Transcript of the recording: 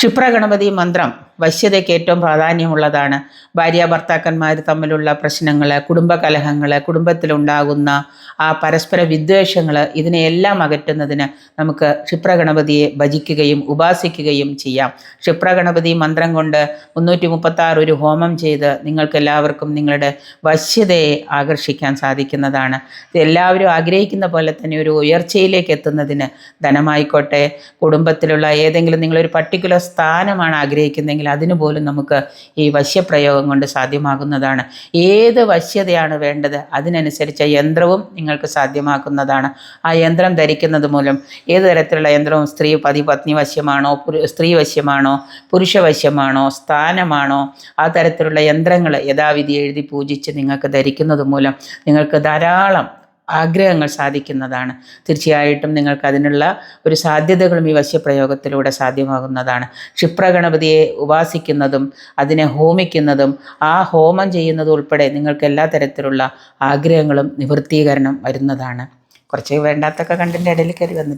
ക്ഷിപ്രഗണപതി മന്ത്രം. വശ്യതയ്ക്ക് ഏറ്റവും പ്രാധാന്യമുള്ളതാണ്. ഭാര്യ ഭർത്താക്കന്മാർ തമ്മിലുള്ള പ്രശ്നങ്ങൾ കുടുംബകലഹങ്ങൾ കുടുംബത്തിലുണ്ടാകുന്ന ആ പരസ്പര വിദ്വേഷങ്ങൾ ഇതിനെയെല്ലാം അകറ്റുന്നതിന് നമുക്ക് ക്ഷിപ്രഗണപതിയെ ഭജിക്കുകയും ഉപാസിക്കുകയും ചെയ്യാം. ക്ഷിപ്രഗണപതി മന്ത്രം കൊണ്ട് മുന്നൂറ്റി മുപ്പത്താറ് ഒരു ഹോമം ചെയ്ത് നിങ്ങൾക്ക് എല്ലാവർക്കും നിങ്ങളുടെ വശ്യതയെ ആകർഷിക്കാൻ സാധിക്കുന്നതാണ്. എല്ലാവരും ആഗ്രഹിക്കുന്ന പോലെ തന്നെ ഒരു ഉയർച്ചയിലേക്ക് എത്തുന്നതിന് ധനമായിക്കോട്ടെ. കുടുംബത്തിലുള്ള ഏതെങ്കിലും നിങ്ങളൊരു പർട്ടിക്കുലർ സ്ഥാനമാണ് ആഗ്രഹിക്കുന്നതെങ്കിൽ അതിനു പോലും നമുക്ക് ഈ വശ്യപ്രയോഗം കൊണ്ട് സാധ്യമാകുന്നതാണ്. ഏത് വശ്യതയാണ് വേണ്ടത് അതിനനുസരിച്ച യന്ത്രവും നിങ്ങൾക്ക് സാധ്യമാക്കുന്നതാണ്. ആ യന്ത്രം ധരിക്കുന്നത് മൂലം ഏത് തരത്തിലുള്ള യന്ത്രവും സ്ത്രീ പതി പത്നി വശ്യമാണോ സ്ത്രീ വശ്യമാണോ പുരുഷ വശ്യമാണോ സ്ഥാനമാണോ ആ തരത്തിലുള്ള യന്ത്രങ്ങൾ യഥാവിധി എഴുതി പൂജിച്ച് നിങ്ങൾക്ക് ധരിക്കുന്നത് മൂലം നിങ്ങൾക്ക് ധാരാളം ആഗ്രഹങ്ങൾ സാധിക്കുന്നതാണ്. തീർച്ചയായിട്ടും നിങ്ങൾക്ക് അതിനുള്ള ഒരു സാധ്യതകളും ഈ വശ്യപ്രയോഗത്തിലൂടെ സാധ്യമാകുന്നതാണ്. ക്ഷിപ്രഗണപതിയെ ഉപാസിക്കുന്നതും അതിനെ ഹോമിക്കുന്നതും ആ ഹോമം ചെയ്യുന്നതും ഉൾപ്പെടെ നിങ്ങൾക്ക് എല്ലാ തരത്തിലുള്ള ആഗ്രഹങ്ങളും നിവൃത്തീകരണം വരുന്നതാണ്. കുറച്ച് വേണ്ടാത്തൊക്കെ കണ്ടിന്റെ ഇടയിൽ കയറി വന്നു